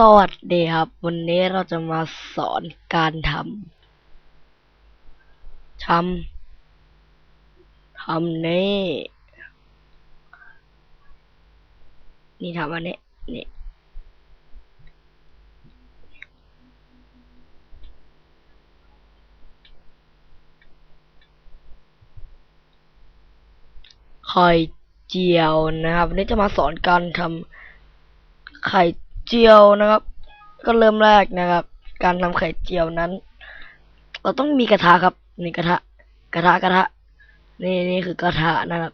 สวัสดีครับ วันนี้เราจะมาสอนการทำทำทำนี่ นี่ทำอันนี้นี่ไข่เจียวนะครับวันนี้จะมาสอนการทำไข่ เจียวนะครับ ก็เริ่มแรกนะครับ การทำไข่เจียวนั้น เราต้องมีกระทะครับนี่กระทะ กระทะกระทะ นี่นี่คือกระทะนะครับ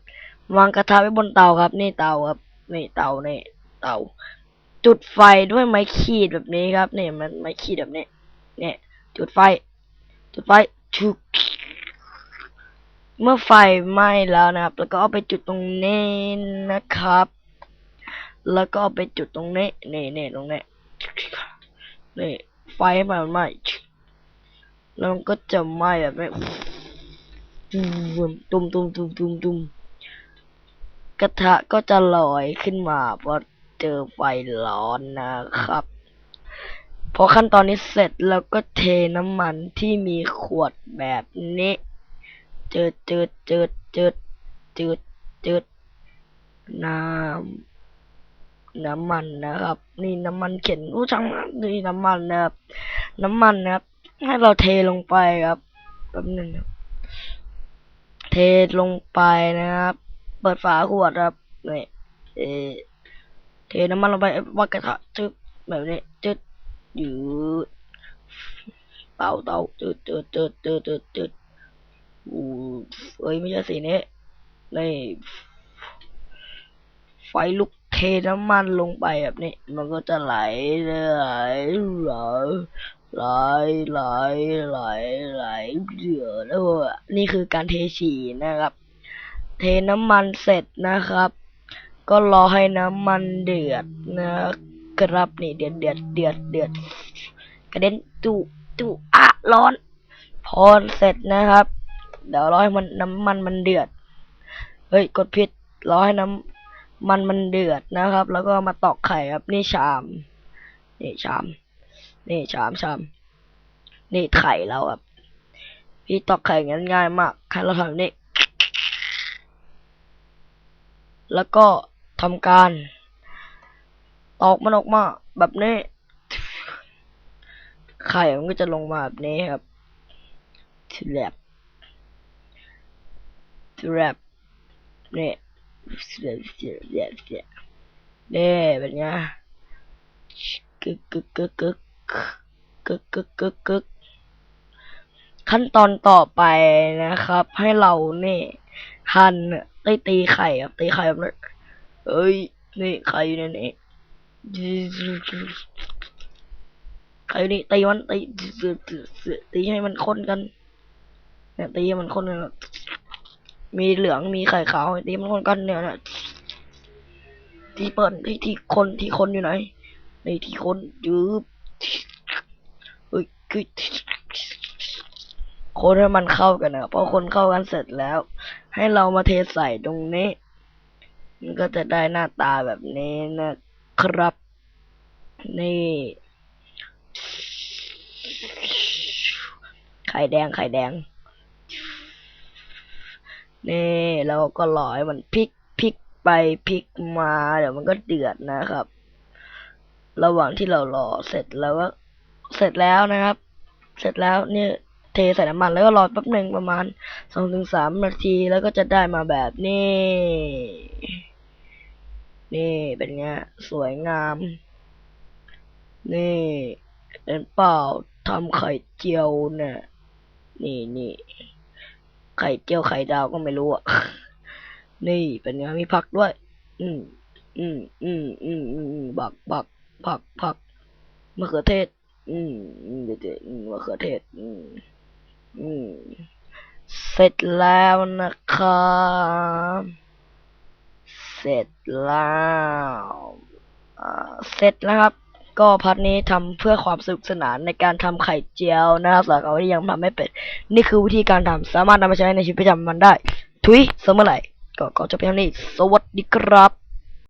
วางกระทะไว้บนเตาครับ นี่เตาครับ นี่เตานี่เตา จุดไฟด้วยไม้ขีดแบบนี้ครับนี่มันไม้ขีดแบบนี้ เนี่ย จุดไฟ จุดไฟชุกเมื่อไฟไหม้แล้วนะครับ แล้วก็เอาไปจุดตรงนี้นะครับ แล้วก็ไปจุดตรงนี้นี่นี่ตรงนี้นี่ไฟมันไหม้แล้วมันก็จะไหม้แบบนี้ตุ้มตุ้มตุ้มตุ้มตุ้มกระทะก็จะลอยขึ้นมาเพราะเจอไฟร้อนนะครับ พอขั้นตอนนี้เสร็จแล้วก็เทน้ำมันที่มีขวดแบบนี้ เจืดจืดจืดจืดจืดจืดน้ำ น้ำมันนะครับ นี่น้ำมันเข็นผู้ช่างนี่น้ำมันนะครับ น้ำมันนะครับ ให้เราเทลงไปครับแป๊บนึงครับเทลงไปนะครับ เปิดฝาขวดครับนี่เอเทน้ำมันลงไปว่ากระทะจึ๊บแบบนี้จึ๊ดยืดเตาเตาจืดจืดจืดจืดจืดจืดอู้เอ้ยไม่ใช่สีนี้นี่ไฟลุก น้ำมันลงไปแบบนี้ มันก็จะไหลไหลไหลไหลไหลไหลไหลเดือแล้วนี่คือการเทฉี่นะครับ เทน้ำมันเสร็จนะครับ ก็รอให้น้ำมันเดือดนะครับนี่เดือดเดือดเดือดเดือดกระเด็นตุตุอะร้อน พอเสร็จนะครับ เดี๋ยวรอให้มันน้ำมันมันเดือด เฮ้ย กดผิดรอให้น้ำ มันมันเดือดนะครับ แล้วก็มาตอกไข่ครับ นี่ชาม นี่ชาม นี่ชามชาม นี่ไข่เราครับ พี่ตอกไข่งั้นง่ายมากแค่เราทำแบบนี้ แล้วก็ทำการตอกมันออกมาแบบนี้ ไข่มันก็จะลงมาแบบนี้ครับทีแรก trap เนี่ยเนี่ย เนี่ยเนี่ยเป็นไงกึกกึกกึกกึกกึกกึกกึกกึกขั้นตอนต่อไปนะครับ ให้เราเนี่ยหั่นได้ตีไข่ครับตีไข่แบบนี้เอ้ยนี่ไข่อยู่ในนี้ไข่อยู่นี่ตีมันตีตีให้มันข้นกันเนี่ยตีให้มันข้นกัน มีเหลืองมีไข่ขาวตีมันคนกันเนี่ยนะที่เปิดที่ที่คนที่คนอยู่ไหนในที่คนยืบเฮ้ยคือคนให้มันเข้ากันนะพอคนเข้ากันเสร็จแล้ว ให้เรามาเทใส่ตรงนี้ มันก็จะได้หน้าตาแบบนี้นะครับ นี่ ไข่แดงไข่แดง นี่เราก็รอให้มันพลิกพลิกไปพลิกมาเดี๋ยวมันก็เดือดนะครับ ระหว่างที่เรารอเสร็จแล้วก็เสร็จแล้วนะครับ เสร็จแล้วเนี่ยเทใส่น้ำมันแล้วก็รอแป๊บหนึ่งประมาณสองถึงสามนาทีแล้วก็จะได้มาแบบนี้ นี่เป็นไงสวยงาม นี่เป็นเปล่าทำไข่เจียวเนี่ยนี่นี่ ไข่เจียวไข่ดาวก็ไม่รู้อะ นี่เป็นไงมีผักด้วย อืม อืม อืม อืม อืมอืมบักบักผักผักมะเขือเทศ อืมอืมเด็ดๆอืมมะเขือเทศ อืม อืม เสร็จแล้วนะครับเสร็จแล้วเสร็จแล้วครับ ก็พัทนี้ทำเพื่อความสนุกสนานในการทำไข่เจียวนะครับสำหรับเราที่ยังทำไม่เป็น นี่คือวิธีการทำสามารถนำมาใช้ในชีวิตประจำวันได้ ทุยเสมอไหร่ก็ก็จะเป็นเท่านี้ สวัสดีครับ